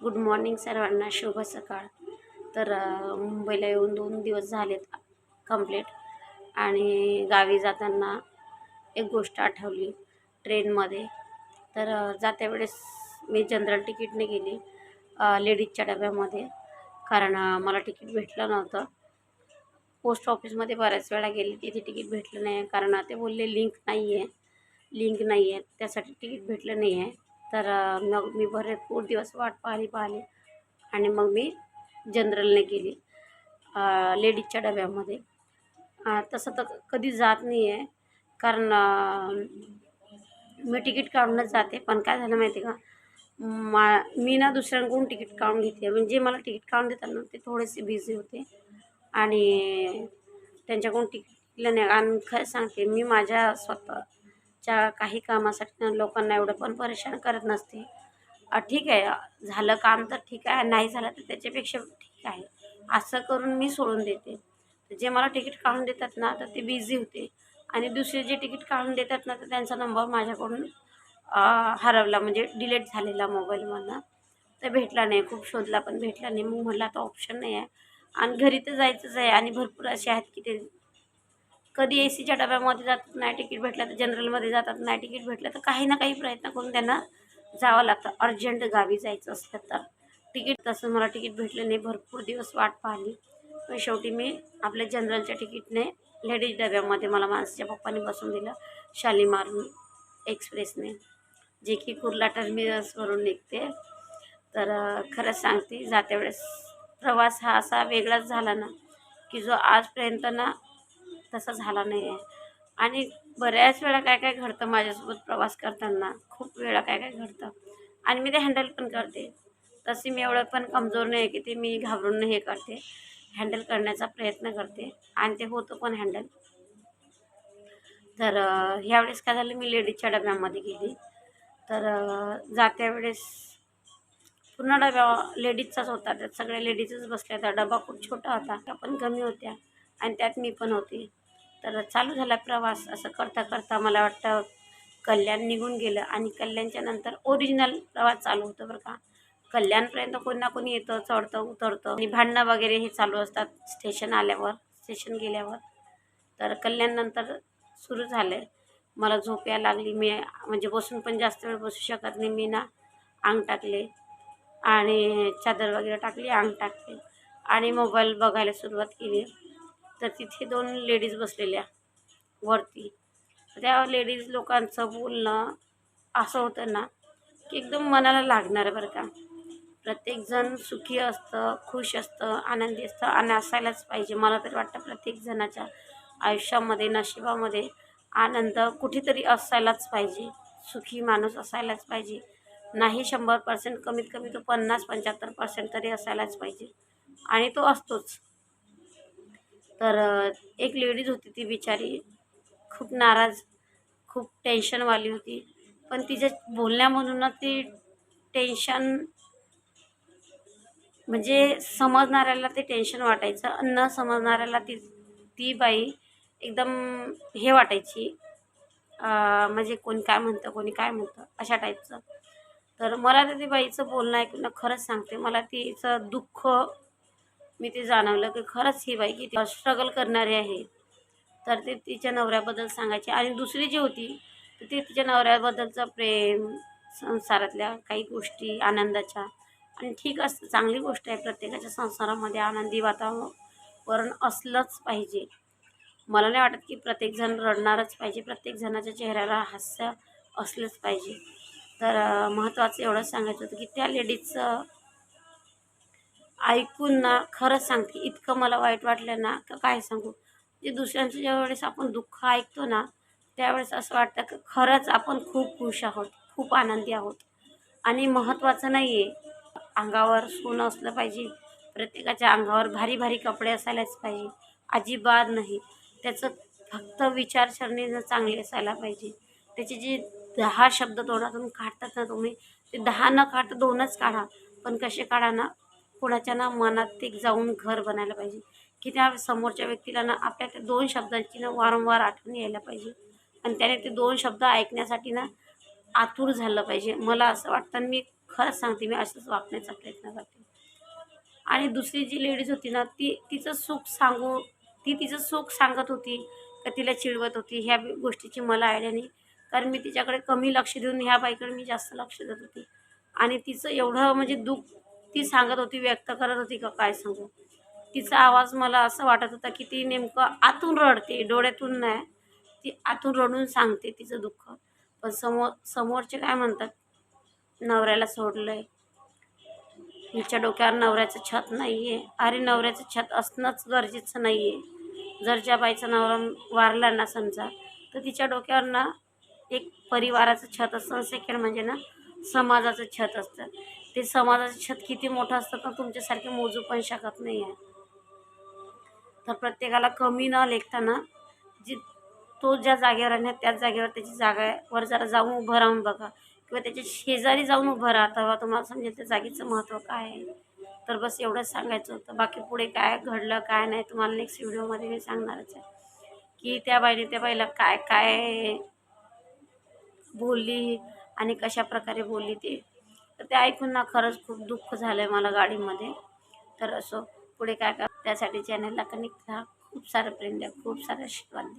Good morning सर्वांना शुभ सकाळ. तर मुंबईला येऊन दोन दिवस झालेत कंप्लीट आणि गावी जाताना एक गोष्ट आठवली ट्रेनमध्ये. तर जात्या वेळेस मी जनरल तिकीटने गेली लेडीजच्या डब्यामध्ये. कारण मला तिकीट भेटलं नव्हतं. पोस्ट ऑफिसमध्ये बऱ्याच वेळा गेली तिथे तिकीट भेटलं नाही. कारण ते बोलले लिंक नाही आहे लिंक नाही आहे त्यासाठी तिकीट भेटलं नाही आहे तर मग मी भरपूर दिवस वाट पाहिली पाहिली. आणि मग मी जनरलने गेली लेडीजच्या डब्यामध्ये. तसं तर कधी जात नाही आहे कारण मी तिकीट काढूनच जाते. पण काय झालं माहिती आहे का? मा मी ना दुसऱ्यांकडून तिकीट काढून घेते. म्हणजे मला तिकीट काढून देतात ना ते थोडेसे बिझी होते. आणि त्यांच्याकडून तिकीट नाही आणि खरं सांगते मी माझ्या स्वतः च्या काही कामासाठी लोकांना एवढं पण परेशान करत नसते. ठीक आहे. झालं काम तर ठीक आहे. नाही झालं तर त्याच्यापेक्षा ठीक आहे. असं करून मी सोडून देते. जे मला तिकीट काढून देतात ना तर ते बिझी होते. आणि दुसरे जे तिकीट काढून देतात ना तर त्यांचा नंबर माझ्याकडून हरवला. म्हणजे डिलीट झालेला मोबाईलमधनं तर भेटला नाही. खूप शोधला पण भेटला नाही. मग म्हटलं आता ऑप्शन नाही आहे. आणि घरी तर जायचंच आहे. आणि भरपूर असे आहेत की ते कधी ए सीच्या डब्यामध्ये जातात नाही तिकीट भेटलं तर जनरलमध्ये जातात नाही तिकीट भेटलं तर काही ना काही प्रयत्न करून त्यांना जावं लागतं. अर्जंट गावी जायचं असलं तर. तिकीट तसं मला तिकीट भेटलं नाही भरपूर दिवस वाट पाहिली. पण शेवटी मी आपल्या जनरलच्या तिकीटने लेडीज डब्यामध्ये मला माणसाच्या पप्पाने बसून दिलं शालिमार एक्सप्रेसने. जे की कुर्ला टर्मिनसवरून निघते. तर खरंच सांगते जात्या वेळेस प्रवास हा असा वेगळाच झाला ना की जो आजपर्यंत ना तसा झाला नाही आहे आणि बऱ्याच वेळा काय काय घडतं माझ्यासोबत प्रवास करताना खूप वेळा काय काय घडतं. आणि मी ते हँडल पण करते. तशी मी एवढं पण कमजोर नाही आहे की ते मी घाबरून हे करते. हँडल करण्याचा प्रयत्न करते. आणि ते होतं पण हँडल. तर ह्यावेळेस काय झालं मी लेडीजच्या डब्यामध्ये गेली. तर जात्या वेळेस पूर्ण डब्या लेडीजचाच होता. त्यात सगळ्या लेडीजच बसल्या होत्या. डबा खूप छोटा होता. त्या पण कमी होत्या. आणि त्यात मी पण होती. तर चालू झाला प्रवास. असं करता करता मला वाटतं कल्याण निघून गेलं आणि कल्याणच्या नंतर ओरिजिनल प्रवास चालू होतो बरं का. कल्याणपर्यंत कोणी ना कोणी येतं चढतं उतरतं आणि भांडणं वगैरे हे चालू असतात स्टेशन आल्यावर स्टेशन गेल्यावर. तर कल्याणनंतर सुरू झालं आहे मला झोप यायला लागली. मी म्हणजे बसून पण जास्त वेळ बसू शकत नाही. मी ना अंग टाकले आणि चादर वगैरे टाकली अंग टाकले आणि मोबाईल बघायला सुरुवात केली. तर तिथे दोन लेडीज बसलेल्या वरती. त्या लेडीज लोकांचं बोलणं असं होतं ना की एकदम मनाला लागणार बरं का. प्रत्येकजण सुखी असतं खुश असतं आनंदी असतं आणि असायलाच पाहिजे. मला तरी वाटतं प्रत्येकजणाच्या आयुष्यामध्ये नशिबामध्ये आनंद कुठेतरी असायलाच पाहिजे. सुखी माणूस असायलाच पाहिजे. नाही शंभर पर्सेंट कमीत कमी तो पन्नास पंच्याहत्तर पर्सेंट तरी असायलाच पाहिजे. आणि तो असतोच. तर एक लेडीज होती ती बिचारी. खूप नाराज खूप टेन्शनवाली होती. पण तिच्या बोलण्यामधून ती टेन्शन म्हणजे समजणाऱ्याला ते टेन्शन वाटायचं आणि न समजणाऱ्याला ती ती बाई एकदम हे वाटायची म्हणजे कोणी काय म्हणतं कोणी काय म्हणतं अशा टाईपचं तर मला तर ती बाईचं बोलणं ऐकून खरंच सांगते. मला तिचं दुःख मी ते जाणवलं की खरंच ही बाई किती स्ट्रगल करणारी आहे. तर ते तिच्या नवऱ्याबद्दल सांगायचे. आणि दुसरी जी होती तर ती तिच्या नवऱ्याबद्दलचं प्रेम संसारातल्या काही गोष्टी आनंदाच्या. आणि ठीक असतं चांगली गोष्ट आहे. प्रत्येकाच्या संसारामध्ये आनंदी वातावरण असलंच पाहिजे. मला नाही वाटत की प्रत्येकजण रडणारच पाहिजे. प्रत्येक जणाच्या चेहऱ्याला हास्य असलंच पाहिजे. तर महत्त्वाचं एवढंच सांगायचं होतं की त्या लेडीजचं ऐकून ना खरंच सांगते. इतकं मला वाईट वाटलं ना तर काय सांगू? जे दुसऱ्यांचं ज्यावेळेस आपण दुःख ऐकतो ना त्यावेळेस असं वाटतं की खरंच आपण खूप खुश आहोत खूप आनंदी आहोत. आणि महत्त्वाचं नाही आहे अंगावर सोनं असलं पाहिजे. प्रत्येकाच्या अंगावर भारी भारी कपडे असायलाच पाहिजे. अजिबात नाही. त्याचं फक्त विचारसरणी चांगली असायला पाहिजे. त्याचे जे दहा शब्द तोंडातून काढतात ना तुम्ही ते दहा न काढता दोनच काढा. पण कसे काढा ना कोणाच्या ना मनात ते जाऊन घर बनायला पाहिजे. की त्या समोरच्या व्यक्तीला ना आपल्या त्या दोन शब्दांची ना वारंवार आठवण यायला पाहिजे. आणि त्याने ते दोन शब्द ऐकण्यासाठी ना आतुर झालं पाहिजे. मला असं वाटतं आणि मी खरंच सांगते मी असंच वागण्याचा प्रयत्न करते. आणि दुसरी जी लेडीज होती ना ती तिचं सुख सांगू ती तिचं सुख सांगत होती का तिला चिडवत होती ह्या गोष्टीची मला आयडिया नाही. कारण मी तिच्याकडे कमी लक्ष देऊन ह्या बाईकडे मी जास्त लक्ष देत होती. आणि तिचं एवढं म्हणजे दुःख ती सांगत होती व्यक्त करत होती का काय सांगू? तिचा आवाज मला असं वाटत होता की ती नेमकं आतून रडते डोळ्यातून नाही ती आतून रडून सांगते तिचं दुःख. पण समोर समोरचे काय म्हणतात? नवऱ्याला सोडलंय. हिच्या डोक्यावर नवऱ्याचं छत नाही आहे अरे नवऱ्याचं छत असणंच गरजेचं नाही आहे जर ज्या बाईचा नवरा वारला ना समजा तर तिच्या डोक्यावर ना एक परिवाराचं छत असतं. सेकंड म्हणजे ना समाजाचं छत असतं. ते समाजाचं छत किती मोठं असतं तर तुमच्यासारखे मोजू पण शकत नाही आहे तर प्रत्येकाला कमी न लेखताना जी तो ज्या जागेवर आहे त्याच जागेवर त्याची जागेवर जरा जाऊन उभं राहून बघा. किंवा त्याच्या शेजारी जाऊन उभं राहा तेव्हा तुम्हाला समजेल त्या जागेचं महत्त्व काय आहे. तर बस एवढंच सांगायचं होतं. बाकी पुढे काय घडलं काय नाही तुम्हाला नेक्स्ट व्हिडिओमध्ये मी सांगणारच आहे. की त्या बाईने त्या बाईला काय काय बोलली आणि कशा प्रकारे बोलली ते. तर ते ऐकून ना खरंच खूप दुःख झालं आहे मला गाडीमध्ये. तर असो पुढे काय कर त्यासाठी चॅनलला कनेक्ट राहा. खूप सारं प्रेम द्या खूप सारं आशीर्वाद द्या.